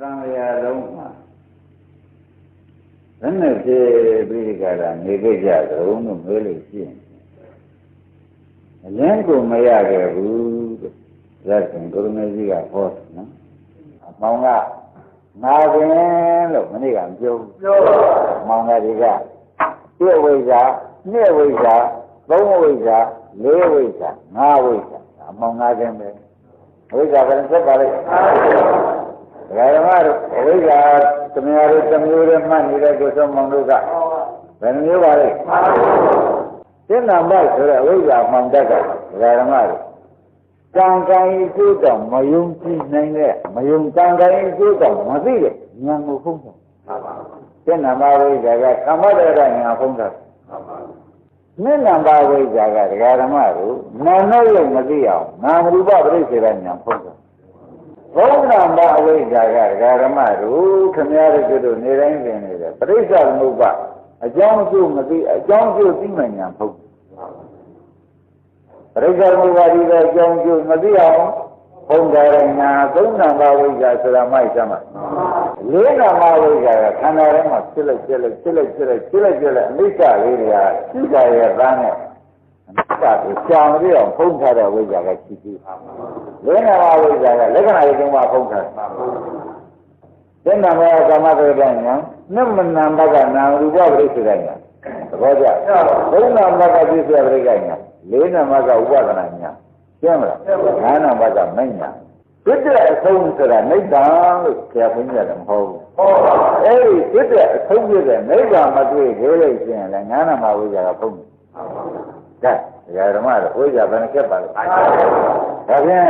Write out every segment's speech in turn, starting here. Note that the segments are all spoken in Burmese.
သံဃာလုံးမှာဘယ်နဲ့ဖြစ်ပြီးကြတာနေကြကြတုံးလို့မေးလို့ရှိရင်အရင်ကမရခဲ့ဘူးတဲ့ဇတ်ရှင်ကိုရမေကြီးကဟောနော်အမောင်ကငါပင်လို့မနေ့ကပြောပြောမောင်ကဒီကပြည့်ဝိဇ္ဇာနှစ်ဝိဇ္ဇာသုံးဝိဇ္ဇာလေးဝိဇ္ဇာငါးဝိဇ္ဇာအမောင်ငါးခြင်းပဲဝိဇ္ဇာဘယ်နဲ့ဆက်ပါလဲ ဒကာဓမ္မတို့အဝိဇ္ဇာသမယာတို့တမျိုးတွေမှတ်နေတဲ့ကိုစောမောင်တို့ကဘယ်နှမျိုးပါလဲသင်္နံပိုက်ဆိုတဲ့အဝိဇ္ဇာမှန်တတ်တာဒကာဓမ္မတို့ကံကံဤကျိုးတောင်မယုံကြည်နိုင်တဲ့မယုံကံကံဤကျိုးတောင်မသိတဲ့ဉာဏ်ကိုဖုံးတာသင်္နံပါဝိဇ္ဇာကကမ္မတ္တရဉာဏ်ဖုံးတာနိလံပါဝိဇ္ဇာကဒကာဓမ္မတို့နာနဲ့ရုပ်မသိအောင်နာမရူပပရိစ္ဆေရဉာဏ်ဖုံးတာ ဘုံနာမအဝိဇ္ဇာကဒကာဓမ္မတို့ခမည်းတော်တို့နေတိုင်းသင်နေတယ်ပရိစ္ဆေသမုပ္ပါအကြောင်းအကျိုးမသိအကြောင်းအကျိုးသိမှဉာဏ်ဖုံးပရိစ္ဆေသမုပ္ပါဒီတဲ့အကြောင်းအကျိုးမသိအောင်ဘုံဒါရညာသုံးနာမဝိဇ္ဇာဆိုတာမိုက်စမ်းပါလေးနာမဝိဇ္ဇာကခန္ဓာထဲမှာဖြစ်လိုက်ဖြစ်လိုက်ဖြစ်လိုက်ဖြစ်လိုက်ဖြစ်လိုက်ဖြစ်လိုက်အနိစ္စလေးတွေကရှိကြရဲ့သားနဲ့ အနိစ္စကိုကြောင်ပြီးအောင်ဖုံးထားတဲ့ဝိဇ္ဇာကရှိသေးတယ်လေးနာမဝိဇ္ဇာကလက္ခဏာရေးသုံးပါဖုံးထားတယ်သင်္နာမကကာမတရကညာနမနာမကနာရူပပရိစ္ဆေဒညာသဘောကျဘုံနာမကပြည့်စုံပရိက္ခညာလေးနာမကဥပဒနာညာကျင်းမလားငါးနာမကမညာပြည့်တဲ့အဆုံးဆိုတာနိဗ္ဗာန်လို့ဆရာဘုန်းကြီးကလည်းမဟုတ်ဘူးဟုတ်ပါဘူးအဲ့ဒီပြည့်တဲ့အဆုံးပြည့်တဲ့နိဗ္ဗာန်မတွေ့သေးလို့ရှိရင်လည်းငါးနာမဝိဇ္ဇာကဖုံးတယ်ကဲဒ ကာဓမ္မတော့ဝိဇ္ဇာဘယ်နှကက်ပါလဲဒါဖြင့်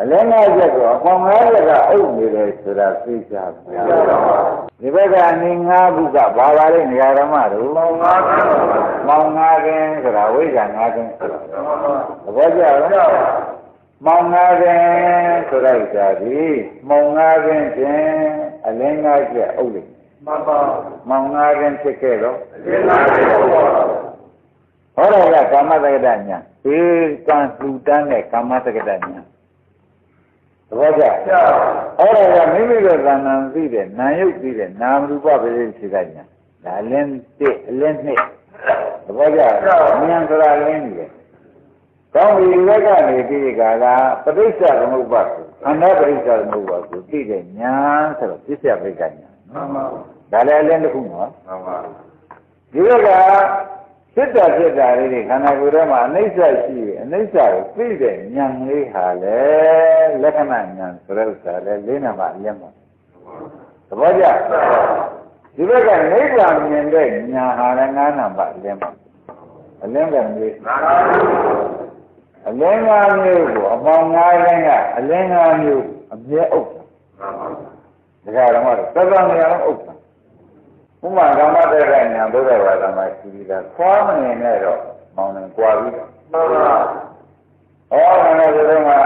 အလင်းငါးချက်ကိုအပေါင်းငါးချက်ကအုပ်နေတယ်ဆိုတာသိကြပါဒီဘက်ကအနည်းငါးခုကဘာပါလဲဒကာဓမ္မတို့မောင်ငါးခင်မောင်ငါးခင်ဆိုတာဝိဇ္ဇာငါးခင်ဆိုတာသဘောကျလားမောင်ငါးခင်ဆိုလိုက်ကြပြီမောင်ငါးခင်ဖြင့်အလင်းငါးချက်အုပ်လိုက်မှန်ပါမောင်ငါးခင်ဖြစ်ခဲ့တော့အလင်းငါးချက်ဟုတ်ပါ ဟောတော့ကကာမတက္ကဒညာဒီကံလူတန်းတဲ့ကာမတက္ကဒညာသဘောကျအဲ့ဒါကမိမိတို့သဏ္ဍာန်သိတဲ့နာယုတ်သိတဲ့နာမရူပပရိသေကညာဒါလင်းတစ်အလင်းနှစ်သဘောကျဉာဏ်ဆိုတာလင်းနေတယ်ကောင်းပြီဝက်ကနေပြီးကြလာပဋိစ္စသမုပ္ပါခန္ဓာပဋိစ္စသမုပ္ပါကိုသိတဲ့ဉာဏ်ဆိုတော့ပြစ္ဆယပရိက္ခညာမှန်ပါဒါလည်းအလင်းတစ်ခုနော်မှန်ပါဒီက ဖြစ်တာဖြစ်တာလေးတွေခန္ဓာကိုယ်ထဲမှာအနိစ္စရှိရင်အနိစ္စကိုသိတဲ့ဉာဏ်လေးဟာလေလက္ခဏာဉာဏ်ဆိုတဲ့ဥစ္စာလေလေးနာမှာအရင်မှာသဘောကျဒီဘက်ကနိဗ္ဗာန်မြင်တဲ့ဉာဏ်ဟာလည်းငါးနာမှာအရင်မှာအလင်းကမျိုးအလင်းငါးမျိုးကိုအပေါင်းငါးလင်းကအလင်းငါးမျိုးအမြဲဥစ္စာဒါကြတော့သက္ကမရအောင်ဥစ္စာ ဥမာကမ္မတေကညာဘုရားဘာသာမှာရှိပြီးသားခွာမနေနဲ့တော့မောင်းနေကြွားပြီးတော့မှန်ပါဟောနာနေတယ်မှာ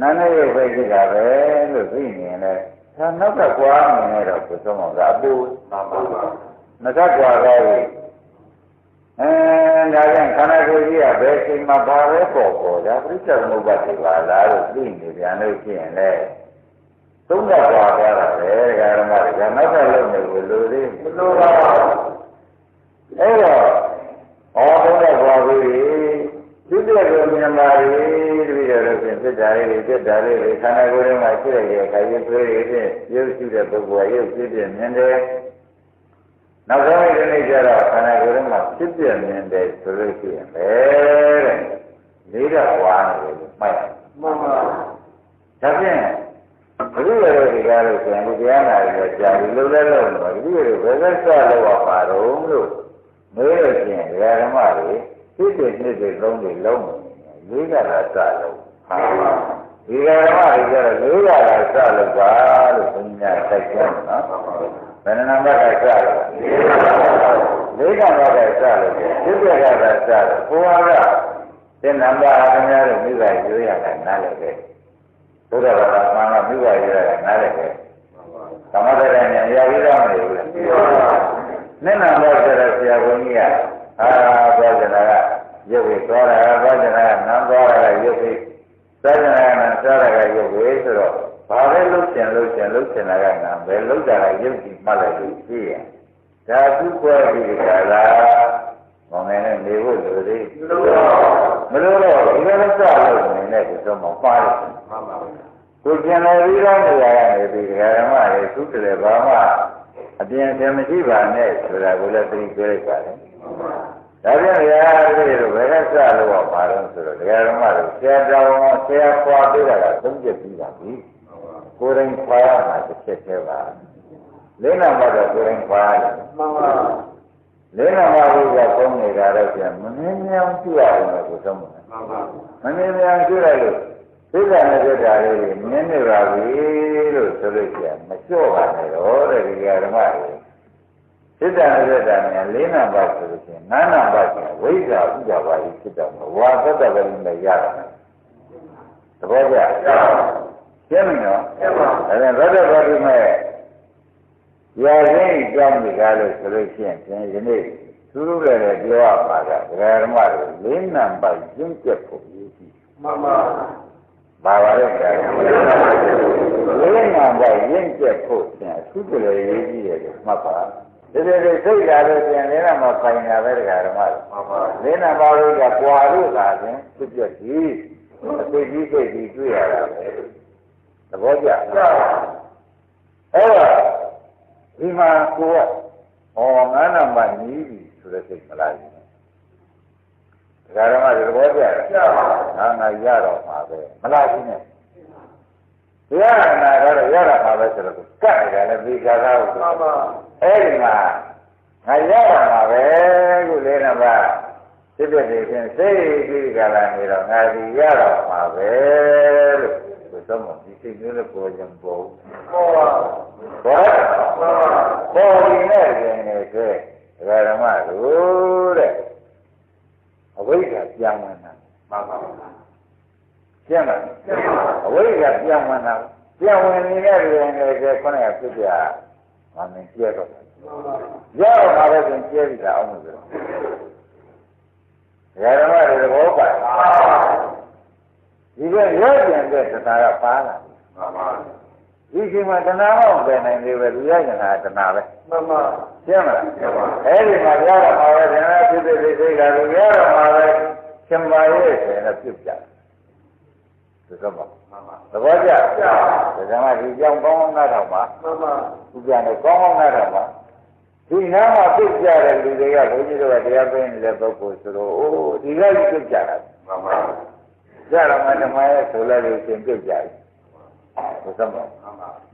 နာနေရုပ်ပဲရှိတာပဲလို့သိနေရင်လည်းသာနောက်ကကြွားနေနေတော့ကိုသုံးအောင်ဒါအပူမှန်ပါနကကြွားတော့ပြီအဲဒါကြောင့်ခန္ဓာကိုယ်ကြီးကဘယ်ချိန်မှာဘာပဲပေါ်ပေါ်ဒါပြိဿသမုပ္ပါဒ်ပါလားလို့သိနေပြန်လို့ရှိရင်လည်း သုံးတော့ပါသွားတာပဲဒကာရမတွေကနောက်ကလုံးနေကိုလိုသေးမလိုပါဘူးအဲ့တော့ဟောသုံးတော့ပါပြီဒီပြည့်ကိုမြင်ပါပြီတပည့်တော်တို့ဖြင့်စစ်တာလေးတွေစစ်တာလေးတွေခန္ဓာကိုယ်ထဲမှာရှိတဲ့ရဲ့ခါရင်သွေးတွေဖြင့်ရုပ်ရှိတဲ့ပုဂ္ဂိုလ်ကရုပ်ဖြစ်ပြမြင်တယ်နောက်ဆုံးဒီနေ့ကျတော့ခန္ဓာကိုယ်ထဲမှာဖြစ်ပြမြင်တယ်ဆိုလို့ရှိရင်ပဲတဲ့လေးတော့ဝါနေတယ်မှတ်မှန်ပါဒါဖြင့် ဘုရားရဲ့ဒီကားလို့ဆိုရင်ဒီတရားနာရကြာပြီလုံးလဲလုံးတော့ဒီလိုဘယ်သက်စလောက်ပါတော့လို့မေးလို့ရှိရင်ဒကာဓမ္မတွေသိတဲ့နှစ်တွေလုံးတွေလုံးလေးကလာစလုံးဟာဒီကဓမ္မတွေကျတော့လေးကလာစလို့ပါလို့ဘုရားတိုက်ကြတယ်နော်ဘယ်နှနာမကစလို့လေးကလာကစလို့သိတဲ့ကလာစလို့ဘုရားကသင်္နံပါအများတို့မိဘရွေးရတာနားလည်တယ်ဘုရားဘာ သာမှန်ကမိဘရွေးရတာနားလည်တယ်သမထရဉာဏ်ရပြီးတော့မလို့လေနဲ့နာမောဆိုတဲ့ဆရာဘုန်းကြီးကအာသွားကြတာကရုပ်ကိုသွားတာကသွားကြတာကနမ်းသွားတာကရုပ်ကိုသွားကြတာကနမ်းသွားတာကရုပ်ကိုဆိုတော့ဘာပဲလုပ်ချင်လုပ်ချင်လုပ်ချင်င်တာကငါဘယ်လောက်တာလဲရုပ်ကြည့်မှတ်လိုက်လို့ရှိရဒါသူ့ကွဲပြီးကြလားမောင်ငယ်နဲ့နေဖို့လိုသေးမလိုတော့ဒီလိုစလို့နေတဲ့ဒီတော့မပါဘူး ကိုကျင်တော်ပြီးတော့နေရတဲ့ဒီဓမ္မတွေသူတည်းဘာမှအပြင်အပြင်မရှိပါနဲ့ဆိုတာကိုလည်းသိကြလိုက်ပါလေဒါပြန်ရရတယ်လို့ဘယ်ကစလို့ပါတော့ဆိုတော့တရားဓမ္မတွေဆရာတော်ဆရာပွားပေးတာကသုံးချက်ပြီးပါပြီကိုယ်တိုင်ခွာရမှာတစ်ချက်သေးပါလေးနာမတော့ကိုယ်တိုင်ခွာရတယ်မှန်ပါလေးနာမလေးကပုံနေတာတော့ပြန်မမြင်မြန်ကြည့်ရတယ်လို့ကိုသုံးမှာမှန်ပါမမြင်မြန်ကြည့်လိုက်လို့ သိက္ခာနဲ့ပြတာလေးတွေမြင်နေပါပြီလို့ဆိုလို့ပြန်မလျှော့ပါနဲ့တော့တဲ့ဒီဓမ္မတွေစိတ္တနဲ့ပြတာနဲ့လေးနာပါဆိုလို့ရှိရင်နာနာပါဆိုဝိဇ္ဇာဥဒ္ဒဘာကြီးဖြစ်တော့ဝါသတ္တဝိနဲ့ရတာသဘောကျရှင်းပြီနော်ရှင်းပါဒါပြန်ရတ္တဘာတိမဲ့ရာရင်းကြောင်းဒီကားလို့ဆိုလို့ရှိရင်ဒီနေ့သူတို့လည်းပြောရမှာကဒကာဓမ္မတွေလေးနံပါတ်ကျင့်ချက်ဖို့ရည်ရှိမှန်ပါ ပါပါလေကြာလေးနံပါတ်ရင့်ချက်ဖို့ဖြင့်အထူးတလည်းရေးကြည့်ရတယ်မှတ်ပါဒီလိုလိုစိတ်လာလို့ပြန်လေးနံပါတ်ပိုင်တာပဲဒကာဓမ္မတွေမှန်ပါလေးနံပါတ်လို့ကပွာလို့သာခြင်းဖြစ်ပြကြီးအသိကြီးစိတ်ကြီးတွေ့ရတာပဲသဘောကျအဲ့တော့ဒီမှာကိုကဟောငါးနံပါတ်ညီးပြီဆိုတဲ့စိတ်မလားဘူး။ ဒါကြတော့မှဒီဘောပြတယ်။ငါငါရတော့မှာပဲမလားဘူးနဲ့။ဒီရနာကတော့ရတာမှာပဲဆိုတော့ကတ်နေတယ်လေဒီကာသာကိုမှန်ပါအဲ့ဒီမှာငါရတာမှာပဲခုလေးနံပါတ်စိတ်ပြည့်ဖြင့်စိတ်ပြီးကြလာနေတော့ငါဒီရတော့မှာပဲလို့ဆိုတော့ဒီစိတ်မျိုးလည်းပေါ်ကြံပေါ်ပေါ်ပါဘောပေါ်ဒီနဲ့ပြင်နေတဲ့ဒကာဓမ္မတို့တဲ့ အဝိဇ္ဇာပြန်ဝင်တာမှန်ပါပါရှင်းလားအဝိဇ္ဇာပြန်ဝင်တာပြန်ဝင်နေတဲ့ပြင်နေတဲ့ခုနကပြပြမမင်းကျဲတော့ရတော့မှာပဲကျင်းကျဲပြီလားအောင်လို့ပြောဒကာဓမ္မတွေသဘောပါဒီကရောကျင်တဲ့တရားကပါလာမှန်ပါဒီချိန်မှာတဏှာအောင်ပဲနိုင်သေးပဲလူရရင်ဟာတဏှာပဲမှန်ပါရှင်းမလားရှင်းပါအဲ့ဒီမှာရတော့မှာပဲတဏှာ ဖြစ်တဲ့စိတ်ကလူရတော့မှာပဲရှင်ပါရဲ့ဆိုရင်ပြုတ်ကြတယ်ဒါကမှမှန်ပါသဘောကျကျဒါကမှဒီကြောင်ကောင်းကောင်းနားထောင်ပါမှန်ပါဥပ္ပနဲ့ကောင်းကောင်းနားထောင်ပါဒီနားမှာပြုတ်ကြတဲ့လူတွေကဘုန်းကြီးတို့ကတရားပေးနေတဲ့ပုဂ္ဂိုလ်ဆိုတော့အိုးဒီကကြီးပြုတ်ကြတာမှန်ပါကြတော့မှဓမ္မရဲ့ဆိုလိုက်လို့ရှင်ပြုတ်ကြတယ်ဘုသမ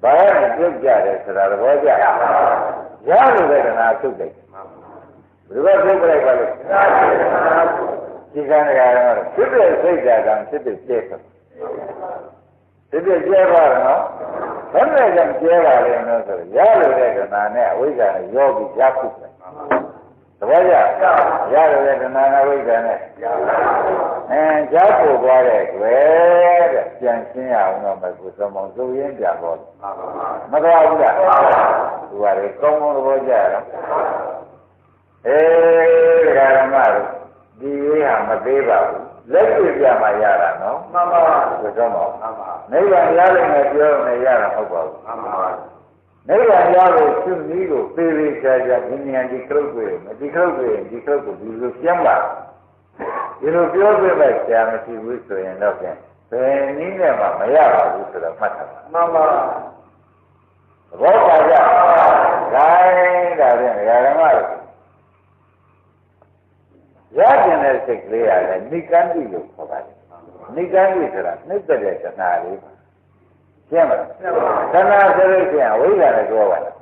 ဘာနဲ့ပြုတ်ကြတယ်ဆိုတာသဘောကျရလို့ပဲတနာပြုတ်တယ် ဘယ်လိုပြုတ်ကြလိုက်ပါလဲဒီကံကြရတော့ဖြစ်တဲ့စိတ်ဓာတ်ကဖြစ်တဲ့ကျဲတယ်ဖြစ်တဲ့ကျဲပါတော့ဘယ်နဲ့ကြောင့်ကျဲပါလဲနော်ဆိုရလို့တဲ့တနာနဲ့အဝိဇ္ဇာနဲ့ရောပြီးရခုတယ်သဘောကျရလို့တဲ့တဏှာနဲ့ဝိဇ္ဇာနဲ့အဲကြားပို့သွားတဲ့တွေ့တဲ့ပြန်ရှင်းရအောင်တော့မကူသမောင်သူရင်းပြန်ပေါ်မတော်ဘူးလားသူကလေကောင်းကောင်းသဘောကျရတော့ အေးဒကာရမတို့ဒီရေးဟာမသေးပါဘူးလက်တွေ့ပြမှရတာနော်မှန်ပါပါဆိုတော့မှန်ပါနိဗ္ဗာန်ရလိမ့်မယ်ပြောနေရတာမဟုတ်ပါဘူးမှန်ပါပါနိဗ္ဗာန်ရလို့သူ့နည်းကိုပေပေချာချာဉာဏ်ဒီခရုပ်တွေမဒီခရုပ်တွေဒီခရုပ်ကိုဒီလိုပြန်ပါဒီလိုပြောပြမဲ့ဆရာမရှိဘူးဆိုရင်တော့ပြန်ဘယ်နည်းနဲ့မှမရပါဘူးဆိုတော့မှတ်ထားပါမှန်ပါသဘောပါကြဒါရင်ဒါဖြင့်ဓမ္မတို့ ရကျင်တဲ့စိတ်ကလေးရတယ်နိကန္တိလို့ခေါ်ပါတယ်နိကန္တိဆိုတာနှိမ့်တဲ့တဏှာလေးပါရှင်းမလားတဏှာဆိုလို့ရှိရင်ဝိဇ္ဇာနဲ့ပြောပါလား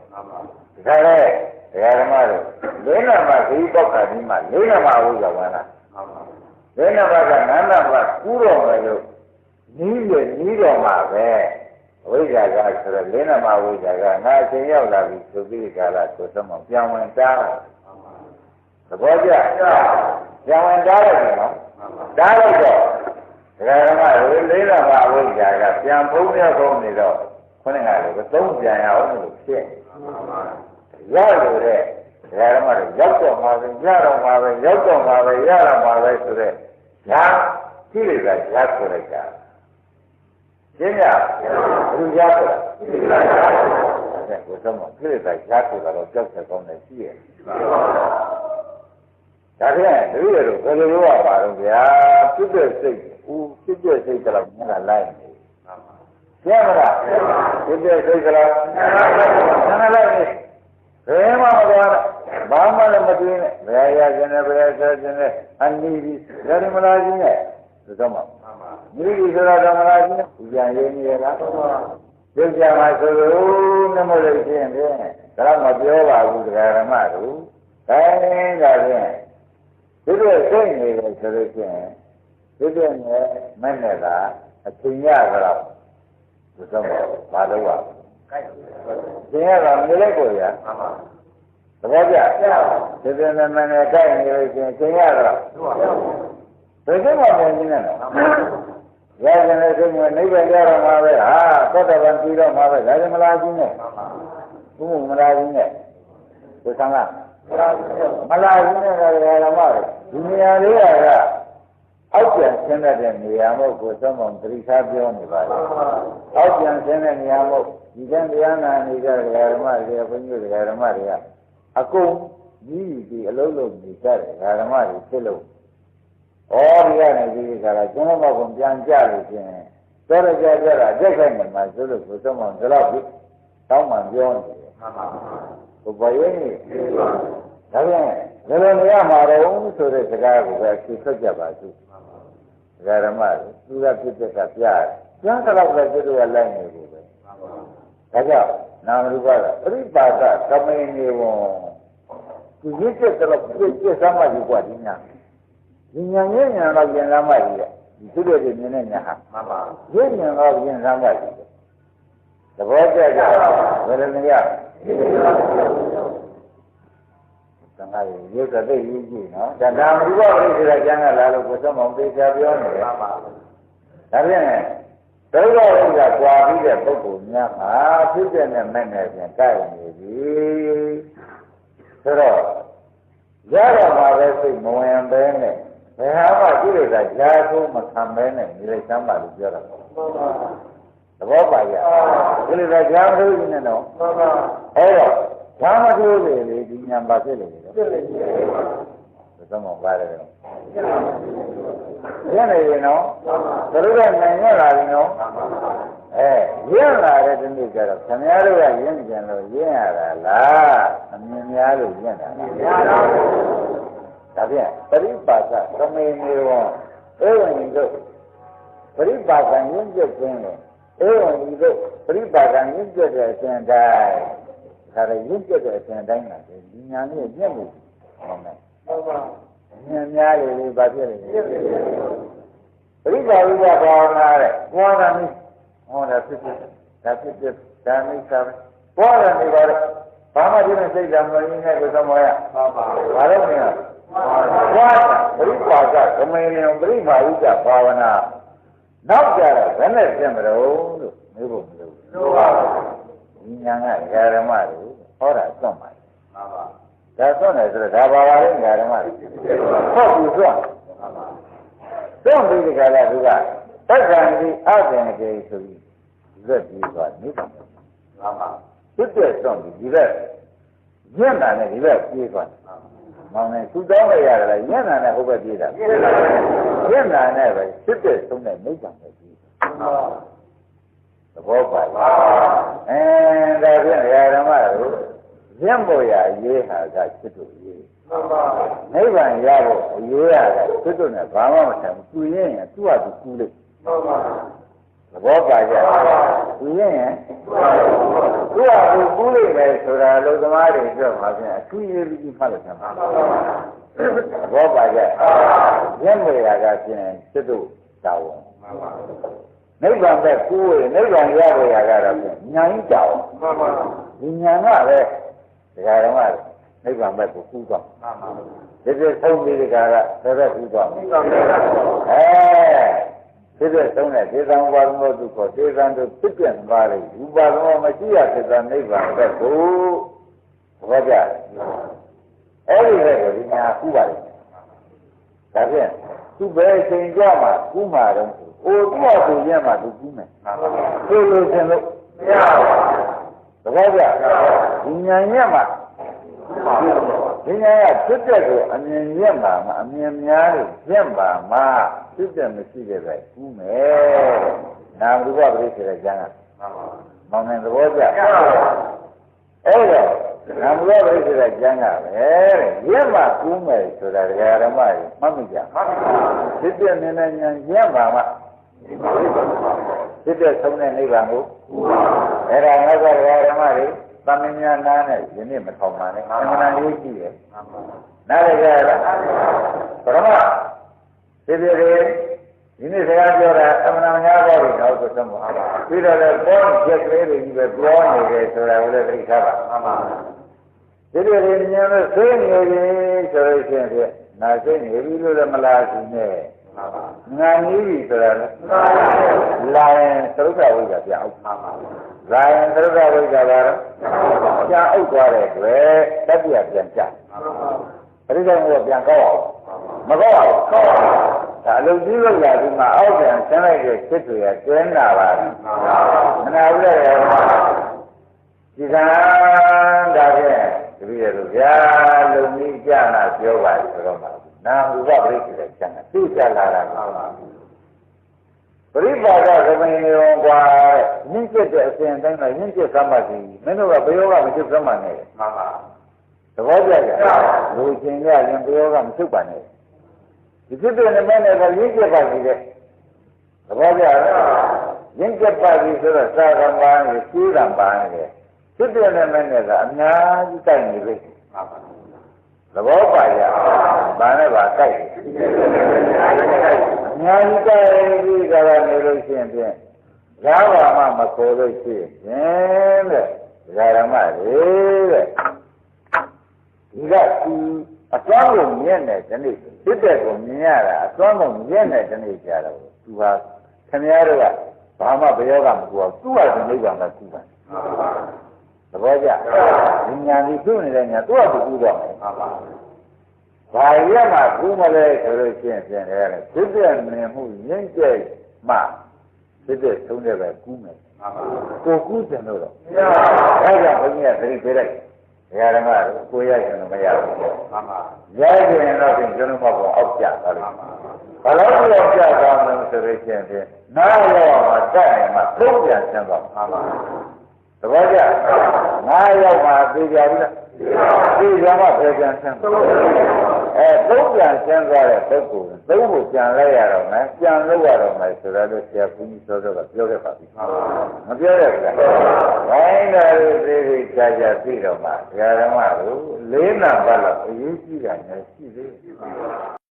ဒါလည်းဒကာဓမ္မတို့လေးနံပါတ်ခရီးပေါက်ခါဒီမှာလေးနံပါတ်ဝိဇ္ဇာဝင်လာလေးနံပါတ်ကနန္နပါတ်ကူးတော်မယ်လို့နီးရနီးတော်မှာပဲဝိဇ္ဇာကဆိုတော့လေးနံပါတ်ဝိဇ္ဇာကငါအချိန်ရောက်လာပြီဆိုပြီးကြလားဆိုတော့ပြောင်းဝင်တား သဘောကျပြောင်းဝင်တားတယ်နော်တားလိုက်တော့ဒကာဓမ္မတွေလေးလာပါအဝိဇ္ဇာကပြန်ဖုံးရဖုံးနေတော့ခုနကလည်းသုံးပြန်ရအောင်လို့ဖြစ်ရလို့တဲ့ဒကာဓမ္မတွေရောက်တော့မှာပဲရတော့မှာပဲရောက်တော့မှာပဲရတော့မှာပဲဆိုတဲ့ညာကြည့်လိုက်တာညာဆိုလိုက်တာရှင်းရဘုရားဆိုတာအဲ့ကိုဆုံးမပြည့်တဲ့ရှားဆိုတာတော့ကြောက်ချက်ကောင်းတယ်ရှိရဲ့ ဒါဖြင့်တပည့်တော်ဘယ်လိုလုပ်ရပါတော့ဗျာပြည့်တဲ့စိတ်ဦးပြည့်တဲ့စိတ်ကတော့ငါလိုက်နေရှင်းမလားပြည့်တဲ့စိတ်ကတော့ငါလိုက်နေဘယ်မှမသွားနဲ့ဘာမှလည်းမတွေ့နဲ့ဘယ်ရခြင်းနဲ့ဘယ်ဆက်ခြင်းနဲ့အနိဒီဓမ္မလာခြင်းနဲ့သိတော့မှာမိဂိဆိုတာဓမ္မလာခြင်းဥပြန်ရင်းနေရလားပြုတ်ကြမှာဆိုလို့နမလို့ရှင်းဖြင့်ဒါတော့မပြောပါဘူးဒကာရမတို့ခိုင်းတာဖြင့် ဒီလိုစိတ်နေတယ်ဆိုလို့ရှိရင်ဒီတဲ့နဲ့မဲ့နဲ့ကအချိန်ရကြတော့သိတော့မှာဘာလို့ရသင်ရတာမလိုက်ကိုရသဘောကျဒီတဲ့နဲ့မဲ့နဲ့ကြိုက်နေလို့ရှိရင်ချိန်ရတော့ဘယ်ကိမှမမြင်နဲ့နော်ရရင်လည်းသိမယ်နိဗ္ဗာန်ကြတော့မှာပဲဟာသတ္တဗံပြီးတော့မှာပဲဒါကြမလားကြီးနဲ့ဘုမမလားကြီးနဲ့ဒီသံဃာမလားကြီးနဲ့တော့ဓမ္မတွေ ဒီနေရာလေးကအောက်ပြန်ဆင်းတဲ့နေရာမို့ကိုသုံးပုံသတိထားပြောနေပါလေအောက်ပြန်ဆင်းတဲ့နေရာမို့ဒီကံတရားနာနေတဲ့ဓမ္မတွေဘုန်းကြီးဓမ္မတွေကအကုန်ကြီးဒီအလုံးလုံးနေကြတယ်ဓမ္မတွေဖြစ်လို့ဩဒီကနေဒီကလာကျွန်တော်ဘုံပြန်ကြလို့ချင်းတော်ရကြကြတာအကျက်ခိုင်နေမှာဆိုလို့ကိုသုံးပုံဒီလောက်ပြီးတောင်းမှပြောနေတယ်မှန်ပါဘုရားရဲ့ဒါပြန် ဘယ်လိုနေရမှာတော့ဆိုတဲ့စကားကိုပဲသိထွက်ကြပါစို့ဓမ္မတွေသူကပြစ်တဲ့ကပြရတယ်ကျန်တော့ပဲသူတို့ကလိုက်နေဘူးပဲဒါကြောင့်နာမရူပကပရိပါဒကမေနေဝံသူရစ်တဲ့တော့ပြစ်ပြစ်စမ်းမှဒီကွာဒီညာဒီညာရဲ့ညာတော့ပြန်လာမှကြီးတဲ့ဒီသူတို့တွေမြင်တဲ့ညာဟာမှန်ပါရစ်ညာတော့ပြန်စမ်းမှကြီးတဲ့သဘောကျကြဘယ်လိုနေရ သံဃာရေရုပ်ကသိရေးကြည့်နော်ဒါနာမရူပပရိစ္ဆေကကျမ်းကလာလို့ကိုယ်ဆုံးမသိချာပြောနေတယ်မှန်ပါဒါဖြင့်ဒုက္ခဝိကကွာပြီးတဲ့ပုဂ္ဂိုလ်များမှာဖြစ်တဲ့နဲ့မဲ့နဲ့ပြန်ကြိုက်နေပြီဆိုတော့ရတော့မှာပဲစိတ်မဝင်ပဲနဲ့ဘယ်ဟာမှကြည့်လိုက်တာကြားဆုံးမခံပဲနဲ့နေလိုက်စမ်းပါလို့ပြောတာပေါ့သဘောပါရဲ့ကြည့်လိုက်တာကြားမလို့ရှိနေတော့အဲ့တော့ဘာမထိုးလေလေ ဒီညာပါဖြစ်လေလေဖြစ်လေသမုပ္ပါဒ်ရောရနေရင်နော်သူတို့ကနိုင်ရလာပြီနော်အဲရလာတဲ့ဒီနေ့ကျတော့ခင်ဗျားတို့ကရင်းကြံလို့ရင်းရတာလားအမြင်များလို့ရင်းတာလားဒါဖြင့်ပရိပါဒသမေနေဝံဧဝံဤတို့ပရိပါဒရင်းကျက်ခြင်းလေဧဝံဤတို့ပရိပါဒရင်းကျက်တဲ့အစဉ်တိုင်း ဒါရရင်းကျက်တဲ့အစဉ်တိုင်းမှာဒီညာလေးညက်လို့ဟုတ်မယ်ဟုတ်ပါဉာဏ်များလေလေဘာဖြစ်လဲပရိပါဝိပဘာဝနာတဲ့ဘွားတာမိဟောတာဖြစ်ဖြစ်ဒါဖြစ်ဖြစ်ဒါမိသာဘွားတာနေပါလေဘာမှဒီနဲ့စိတ်ဓာတ်မရင်းနဲ့ကိုသမရပါပါဘာလို့မလဲဘွားပရိပါကကမေယံပရိပါဝိကဘာဝနာနောက်ကြတော့ဘယ်နဲ့ပြင်မလို့လို့မေးဖို့မလိုဘူးဉာဏ်ကဓမ္မတွေ ဟောတာသွတ်ပါပါပါဒါသွတ်တယ်ဆိုတော့ဒါပါပါလေဓမ္မတွေဟုတ်ပြီသွတ်သွတ်ပြီးဒီကလာသူကတက္ကံဒီအသင်ကြေဆိုပြီးဇက်ပြီးသွားနိဗ္ဗာန်မှန်ပါသွတ်တဲ့သွတ်ပြီးဒီဘက်ညံ့တာနဲ့ဒီဘက်ပြေးသွားမောင်နဲ့သူတောင်းလိုက်ရတယ်လားညံ့တာနဲ့ဟိုဘက်ပြေးတာညံ့တာနဲ့ပဲသွတ်တဲ့သုံးတဲ့နိဗ္ဗာန်ပဲပြေး သဘောပါလားအဲဒါဖြင့်ဓမ္မတို့မျက်မို့ရရေးဟာကစစ်တို့ရေးမှန်ပါနိဗ္ဗာန်ရဖို့အရေးရတာစစ်တို့နဲ့ဘာမှမဆိုင်ဘူးသူရင်ရင်သူ့ဟာသူကူးလို့မှန်ပါသဘောပါကြသူရင်ရင်သူ့ဟာသူကူးလိုက်တယ်ဆိုတာလူသမားတွေပြောမှာပြန်အထူးရေးပြီးဖတ်လို့ဆံပါသဘောပါကြမျက်မို့ရကပြင်စစ်တို့တာဝန်မှန်ပါ နိဗ္ဗာန်ပဲကူးရနိဗ္ဗာန်ရဖို့ရကတော့ညာကြီးကြောက်မှန်ပါဒီညာကပဲဒကာတော်ကနိဗ္ဗာန်ဘက်ကိုကူးသွားမှန်ပါဒီပြဆုံးပြီးဒီကရဘယ်ဘက်ကူးသွားမလဲအဲဒီပြဆုံးတဲ့ဒေသံဘာသမုဒ္ဒကိုဒေသံတို့ဖြစ်ပြပါလေဥပါဒမောမရှိရသေသနိဗ္ဗာန်ဘက်ကိုဘောကြအဲ့ဒီဘက်ကိုဒီညာကူးပါလေဒါဖြင့်သူဘယ်ချိန်ကြမှာကူးမှာတော့ ဩအိုသူ့အတူရက်မှသူကူးမယ်ဆိုလို့ရှင်လို့မရဘူးတကယ်ကြဒီညာရက်မှဒီညာရဖြစ်တဲ့ကိုအမြင်ရက်ပါမှာအမြင်များလို့ရက်ပါမှာဖြစ်တဲ့မရှိတဲ့ပဲကူးမယ်နာမရူပပရိစ္ဆေကျမ်းကမောင်ငယ်သဘောကျအဲ့တော့နာမရူပပရိစ္ဆေကျမ်းကပဲတဲ့ရက်မှကူးမယ်ဆိုတာဒကာဓမ္မကြီးမှတ်မိကြဖြစ်တဲ့နည်းနည်းညာရက်ပါမှာ ဖြစ်တဲ့ဆုံးတဲ့နိဗ္ဗာန်ကိုအဲ့ဒါငါကဒကာဓမ္မတွေသမဉာနာနဲ့ယနေ့မထောင်ပါနဲ့အမှန်တန်ရေးကြည့်တယ်နားရကြလားပရမဖြစ်ဖြစ်တွေဒီနေ့စကားပြောတာအမှန်တန်များတော့ပြီတော့ဆိုတော့မှာပြီးတော့လည်းပေါ်ချက်ကလေးတွေကြီးပဲပြောနေတယ်ဆိုတာကိုလည်းသိထားပါမှန်ပါဒီလိုတွေဉာဏ်နဲ့ဆွေးနေပြီဆိုလို့ရှိရင်ဖြင့်နာစိတ်နေပြီလို့လည်းမလားဘူးနဲ့ ငါနည်းပြီဆိုတာလည်းလာရင်သရုပ်ကဝိကပြန်အောင်ပါပါလာရင်သရုပ်ကဝိကကတော့ပြန်အုပ်သွားတဲ့အတွက်တတိယပြန်ကြပရိသေကပြန်ကောက်အောင်မကောက်အောင်ကောက်အောင်ဒါအလုပ်ကြီးလို့လာဒီမှာအောက်ပြန်ဆင်းလိုက်တဲ့စစ်တွေကကျင်းလာပါပြီမနာဘူးလေဒီကံဒါဖြင့်တပည့်ရတို့ဗျာလုံကြီးကြနာပြောပါဆိုတော့ပါ နာဟုပပရိစ္ဆေကျမ်းကသိကြလာတာပါပရိပါဒသမိန်နေဝန်ကွာရင့်ကျက်တဲ့အစဉ်တိုင်းမှာရင့်ကျက်သမ်းပါစီမင်းတို့ကဘယောကမချုပ်သမ်းပါနဲ့မှန်ပါသဘောကျကြလူချင်းကရင်ဘယောကမချုပ်ပါနဲ့ဒီဖြစ်တဲ့နမနဲ့ကရင့်ကျက်ပါစီတဲ့သဘောကျလားရင့်ကျက်ပါစီဆိုတော့သာကံပါနေစီးကံပါနေတယ်ဖြစ်တဲ့နမနဲ့ကအများကြီးတိုက်နေပြီမှန်ပါ သဘောပါရ။ဘာနဲ့ပါကြိုက်။အများကြီးကြိုက်ပြီးကြတာနေလို့ရှိရင်ဖြင့်ရပါမှမခေါ်လို့ရှိရင်တဲ့ဓမ္မတွေတဲ့ဒီကသူအစွမ်းကိုမြင်တဲ့ဒီနေ့ဖြစ်တဲ့ကိုမြင်ရတာအစွမ်းကိုမြင်တဲ့ဒီနေ့ကြတော့သူဟာခင်ဗျားတို့ကဘာမှဘယောကမကူအောင်သူ့ဟာဒီနိဗ္ဗာန်ကကူပါသ ဘောကျ။ဉာဏ်ကြီးပြုနေတဲ့ညာသူ့ဟာသူကူတော့မယ်။ဟုတ်ပါဘူး။ဘာရမှကူမလဲဆိုလို့ရှိရင်ပြန်ရတယ်။ဖြစ်တဲ့မြင်မှုရင့်ကျက်မှဖြစ်တဲ့သုံးတဲ့ပဲကူးမယ်။ဟုတ်ပါဘူး။ကိုကူးတယ်လို့တော့မရဘူး။ဒါကြောင့်ဘုန်းကြီးကသတိပေးလိုက်။ဘုရားဓမ္မကိုရရင်တော့မရဘူး။မှန်ပါ။ရရင်တော့ပြင်ကျွန်တော်ဘောအောက်ကျသွားလိမ့်မယ်။ဘာလို့အောက်ကျသွားမလဲဆိုလို့ရှိရင်ဖြင့်နားရောမှာတက်နေမှာသုံးပြန်ဆင်းသွားမှာပါ။ သဘောကျငါးယောက်မှာသိကြပြီလားသိကြမှာပြေပြန်ဆင်းအဲသုံးပြန်ဆင်းသွားတဲ့ပုဂ္ဂိုလ်သုံးကိုပြန်လိုက်ရတော့မယ်ပြန်လို့ရတော့မယ်ဆိုတော့ဆရာဘုန်းကြီးစောစောကပြောခဲ့ပါပြီမပြောရဘူးလားဘိုင်းတော်လေးသိသိချာချာသိတော့မှဓမ္မတို့လေးနာပါလို့အရေးကြီးတာလည်းရှိသေးတယ်